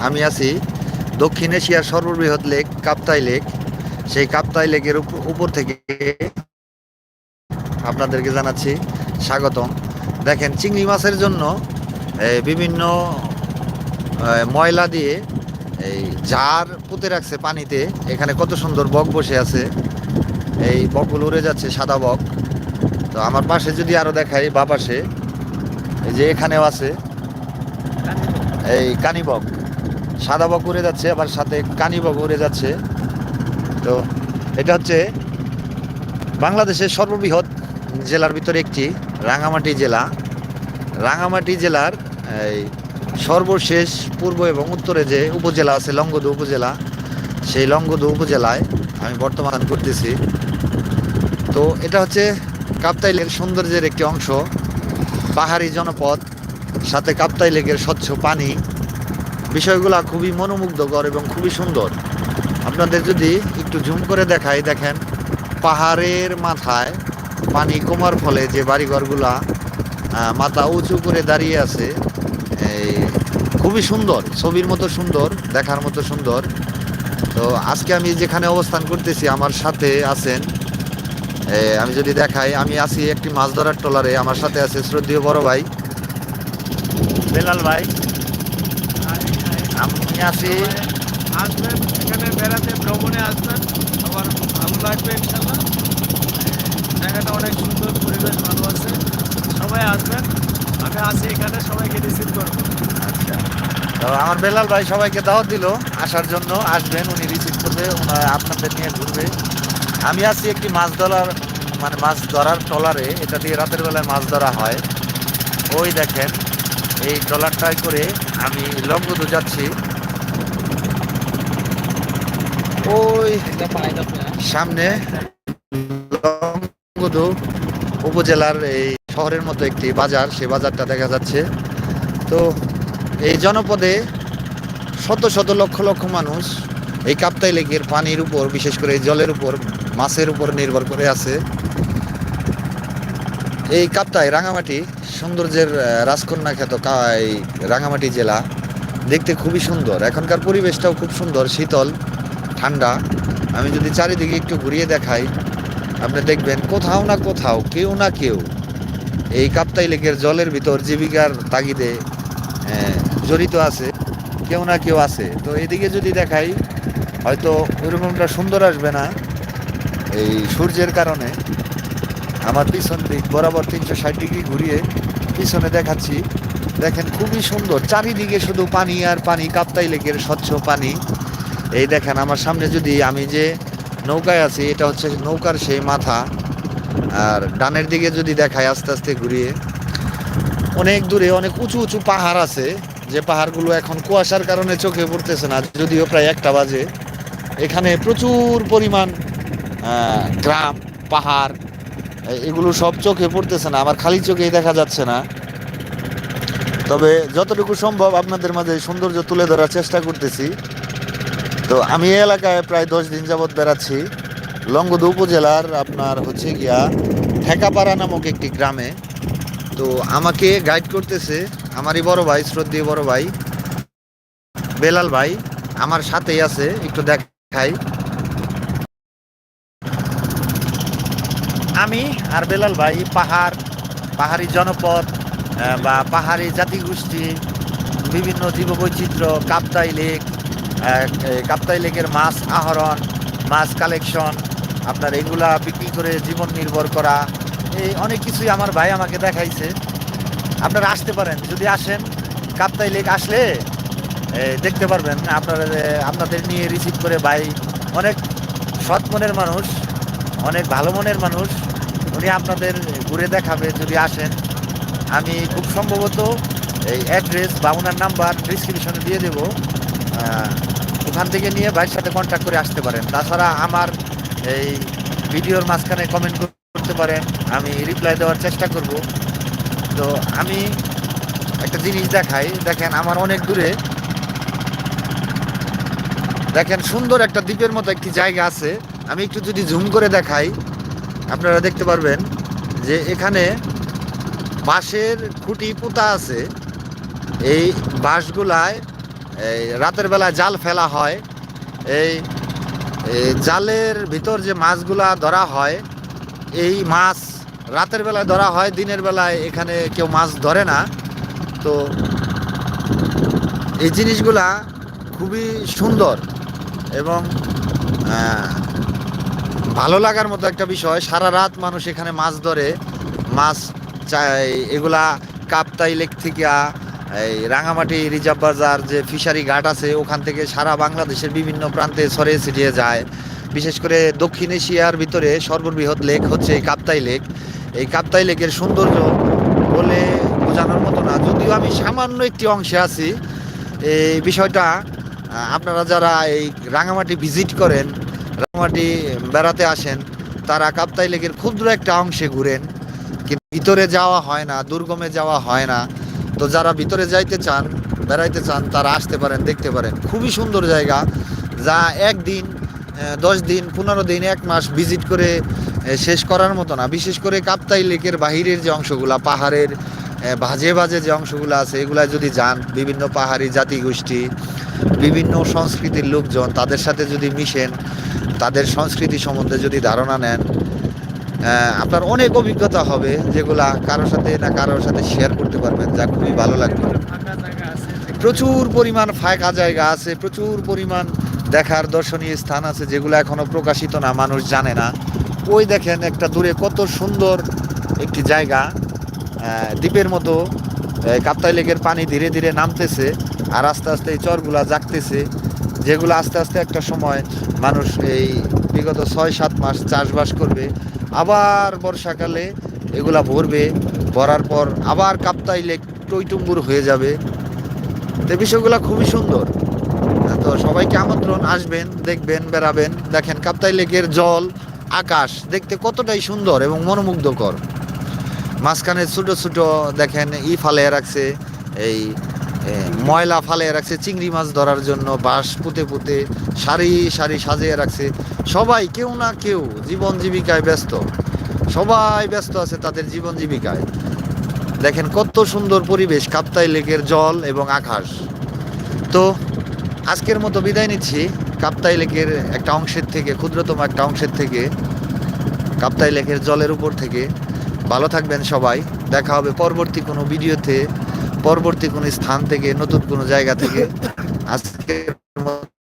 আমি আছি দক্ষিণ এশিয়ার সর্ববৃহৎ লেক, কাপ্তাই লেক। সেই কাপ্তাই লেকের উপ- উপর থেকে আপনাদেরকে জানাচ্ছি স্বাগতম। দেখেন, চিংড়ি মাছের জন্য বিভিন্ন ময়লা দিয়ে, এই জার পুঁতে রাখছে পানিতে। এখানে কত সুন্দর বক বসে আছে। এই বকগুলো উড়ে যাচ্ছে সাদা বক। তো আমার পাশে যদি আরও দেখাই, বা পাশে, এই যে এখানেও আছে, এই কানিবক সাদা বক উড়ে যাচ্ছে, আবার সাথে কানিবক উড়ে যাচ্ছে। তো এটা হচ্ছে বাংলাদেশের সর্ববৃহৎ জেলার ভিতরে একটি রাঙামাটি জেলা। রাঙামাটি জেলার, এই সর্বশেষ পূর্ব এবং উত্তরে যে উপজেলা আছে লঙ্গদু উপজেলা, সেই লঙ্গদু উপজেলায় আমি বর্তমান করতেছি তো এটা হচ্ছে কাপ্তাই লেক সৌন্দর্যের একটি অংশ, পাহাড়ি জনপদ, সাথে কাপ্তাই লেকের স্বচ্ছ পানি। বিষয়গুলো খুবই মনোমুগ্ধকর এবং খুবই সুন্দর। আপনাদের যদি একটু জুম করে দেখাই, দেখেন, পাহাড়ের মাথায় পানি কমার ফলে যে বাড়িঘরগুলা মাথা উঁচু করে দাঁড়িয়ে আছে খুবই সুন্দর, ছবির মতো সুন্দর, দেখার মতো সুন্দর। তো আজকে আমি যেখানে অবস্থান করতেছি, আমার সাথে আছেন আমি যদি দেখাই, আমি আছি একটি মাছ ধরার ট্রলারে, আমার সাথে আছে শ্রদ্ধেয় বড় ভাই। বেলাল ভাই। আছি। আসবেন এখানে বেড়াতে ভ্রমণে আসবেন। আবার ভালো লাগবে ইনশাল্লাহ। জায়গাটা অনেক সুন্দর পরিবেশ ভালো আছে। সবাই আসবেন আমি আছি এখানে সবাইকে রিসিভ করব। আচ্ছা। তো আমার বেলাল ভাই সবাইকে দাওয়াত দিল আসার জন্য আসবেন উনি রিসিভ করবে আপনাদের নিয়ে ঘুরবে। আমি আছি একটি মাছ ধরার মানে মাছ ধরার ট্রলারে এটা দিয়ে রাতের বেলায় মাছ ধরা হয়। ওই দেখেন এই ট্রলারটায় করে আমি লঙ্গদু যাচ্ছি। ওই সামনে লংগদু উপজেলার এই শহরের মতো একটি বাজার সেই বাজারটা দেখা যাচ্ছে। তো এই জনপদে শত শত লক্ষ লক্ষ মানুষ এই কাপ্তাই লেকের পানির উপর বিশেষ করে এই জলের উপর মাছের উপর নির্ভর করে আছে। এই কাপ্তাই রাঙামাটি সৌন্দর্যের রাজকন্যা খ্যাত এই রাঙামাটি জেলা। দেখতে খুবই সুন্দর। এখনকার পরিবেশটাও খুব সুন্দর, শীতল, ঠান্ডা। আমি যদি চারিদিকে একটু ঘুরিয়ে দেখাই, আপনি দেখবেন কোথাও না কোথাও কেউ না কেউ এই কাপ্তাই লেকের জলের ভিতর জীবিকার তাগিদে জড়িত আছে, কেউ না কেউ আছে। তো এদিকে যদি দেখাই, হয়তো ওইরকমটা সুন্দর আসবে না এই সূর্যের কারণে। আমার পিছন দিক বরাবর তিনশো ষাট ডিগ্রি ঘুরিয়ে পিছনে দেখাচ্ছি। দেখেন, খুবই সুন্দর। চারিদিকে শুধু পানি আর পানি, কাপ্তাই লেকের স্বচ্ছ পানি। এই দেখেন, আমার সামনে যদি আমি যে নৌকায় আছি, এটা হচ্ছে নৌকার সেই মাথা। আর ডানের দিকে যদি দেখায় আস্তে আস্তে ঘুরিয়ে, অনেক দূরে অনেক উঁচু উঁচু পাহাড় আছে। যে পাহাড়গুলো এখন কুয়াশার কারণে চোখে পড়তেছে না, যদিও প্রায় একটা বাজে। এখানে প্রচুর পরিমাণ গ্রাম, পাহাড় এগুলো সব চোখে পড়তেছে না, আমার খালি চোখেই দেখা যাচ্ছে না। তবে যতটুকু সম্ভব আপনাদের মাঝে সৌন্দর্য তুলে ধরার চেষ্টা করতেছি। তো আমি এলাকায় প্রায় দশ দিন যাবৎ বেড়াচ্ছি। লঙ্গদু উপজেলার আপনার হচ্ছে গিয়া ঠেকাপাড়া নামক একটি গ্রামে। তো আমাকে গাইড করতেছে আমারই বড় ভাই শ্রদ্ধেয় বড় ভাই বেলাল ভাই আমার সাথেই আছে একটু দেখাই। আমি আর বেলাল ভাই পাহাড় পাহাড়ি জনপদ আহ, বা পাহাড়ি জাতিগোষ্ঠী, বিভিন্ন জীববৈচিত্র্য, কাপ্তাই লেক কাপ্তাই লেকের মাছ আহরণ, মাছ কালেকশন, আপনার এগুলা বিক্রি করে জীবন নির্ভর করা, এই অনেক কিছুই আমার ভাই আমাকে দেখাইছে। আপনারা আসতে পারেন, যদি আসেন, কাপ্তাই লেক আসলে দেখতে পারবেন, আপনারা আপনাদের নিয়ে রিসিভ করে ভাই অনেক সৎ মনের মানুষ, অনেক ভালো মনের মানুষ, উনি আপনাদের ঘুরে দেখাবে, যদি আসেন। আমি খুব সম্ভবত এই অ্যাড্রেস বা ওনার নাম্বার ডিসক্রিপশনে দিয়ে দেবো। ওখান থেকে নিয়ে ভাইয়ের সাথে কন্ট্যাক্ট করে আসতে পারেন। তাছাড়া আমার এই ভিডিওর মাঝখানে কমেন্ট করতে পারেন। আমি রিপ্লাই দেওয়ার চেষ্টা করব। তো আমি একটা জিনিস দেখাই। দেখেন আমার অনেক দূরে দেখেন সুন্দর একটা দ্বীপের মতো একটি জায়গা আছে। আমি একটু যদি জুম করে দেখাই, আপনারা দেখতে পারবেন যে এখানে বাঁশের খুঁটি পোতা আছে। এই বাঁশগুলায়, এই রাতের বেলায় জাল ফেলা হয়। এই জালের ভিতর যে মাছগুলা ধরা হয়, এই মাছ রাতের বেলায় ধরা হয়, দিনের বেলায় এখানে কেউ মাছ ধরে না। তো এই জিনিসগুলা খুবই সুন্দর এবং ভালো লাগার মতো একটা বিষয়। সারা রাত মানুষ এখানে মাছ ধরে, মাছ এগুলা কাপ্তাই লেক থেকে, এই রাঙামাটি রিজার্ভ বাজার যে ফিশারি ঘাট আছে, ওখান থেকে সারা বাংলাদেশের বিভিন্ন প্রান্তে ছড়িয়ে ছিটিয়ে যায়। বিশেষ করে দক্ষিণ এশিয়ার ভিতরে সর্ববৃহৎ লেক হচ্ছে এই কাপ্তাই লেক। এই কাপ্তাই লেকের সৌন্দর্য বলে বোঝানোর মতো না। যদিও আমি সামান্য একটি অংশে আছি, এই বিষয়টা আপনারা যারা এই রাঙামাটি ভিজিট করেন, রাঙামাটি বেড়াতে আসেন, তারা কাপ্তাই লেকের ক্ষুদ্র একটা অংশে ঘুরেন। ভিতরে যাওয়া হয় না, দুর্গমে যাওয়া হয় না। তো যারা ভিতরে যাইতে চান, বেড়াইতে চান, তারা আসতে পারেন, দেখতে পারেন। খুবই সুন্দর জায়গা। যা একদিন দশ দিন, পনেরো দিন, এক মাস ভিজিট করে শেষ করার মতো না। বিশেষ করে কাপ্তাই লেকের বাহিরের যে অংশগুলা, পাহাড়ের ভাজে ভাজে যে অংশগুলো আছে, এগুলা যদি যান, বিভিন্ন পাহাড়ি জাতিগোষ্ঠী, বিভিন্ন সংস্কৃতির লোকজন তাদের সাথে যদি মিশেন, তাদের সংস্কৃতি সম্বন্ধে যদি ধারণা নেন আপনার অনেক অভিজ্ঞতা হবে যেগুলা কারোর সাথে না কারোর সাথে শেয়ার করতে পারবেন। যা খুবই ভালো লাগবে প্রচুর পরিমাণ ফাঁকা জায়গা আছে, প্রচুর পরিমাণ দেখার দর্শনীয় স্থান আছে যেগুলো এখনও প্রকাশিত না, মানুষ জানে না। ওই দেখেন একটা দূরে কত সুন্দর একটি জায়গা। দ্বীপের মতো কাপ্তাই লেকের পানি ধীরে ধীরে নামতেছে আর আস্তে আস্তে এই চরগুলা জাগতেছে, যেগুলো আস্তে আস্তে একটা সময় মানুষ এই বিগত ছয় সাত মাস চাষবাস করবে। আবার বর্ষাকালে এগুলা ভরবে, ভরার পর আবার কাপ্তাই লেক টইটুম্বুর হয়ে যাবে। তো বিষয়গুলো খুবই সুন্দর। তো সবাইকে আমন্ত্রণ, আসবেন, দেখবেন, বেড়াবেন। দেখেন কাপ্তাই লেকের জল, আকাশ দেখতে কতটাই সুন্দর এবং মনোমুগ্ধকর। মাঝখানে ছোটো ছোটো দেখেন ই ফালে রাখছে, এই ময়লা ফালিয়ে রাখছে, চিংড়ি মাছ ধরার জন্য, বাঁশ পুঁতে পুঁতে, সারি সারি সাজিয়ে রাখছে। সবাই, কেউ না কেউ জীবন জীবিকায় ব্যস্ত। সবাই ব্যস্ত আছে তাদের জীবন জীবিকায়। দেখেন কত সুন্দর পরিবেশ, কাপ্তাই লেকের জল এবং আকাশ। তো, আজকের মতো বিদায় নিচ্ছি। কাপ্তাই লেকের একটা অংশের থেকে, ক্ষুদ্রতম একটা অংশের থেকে, কাপ্তাই লেকের জলের উপর থেকে। ভালো থাকবেন সবাই। দেখা হবে পরবর্তী কোনো ভিডিওতে। পরবর্তী কোন স্থান থেকে নতুন কোনো জায়গা থেকে আজকের মতো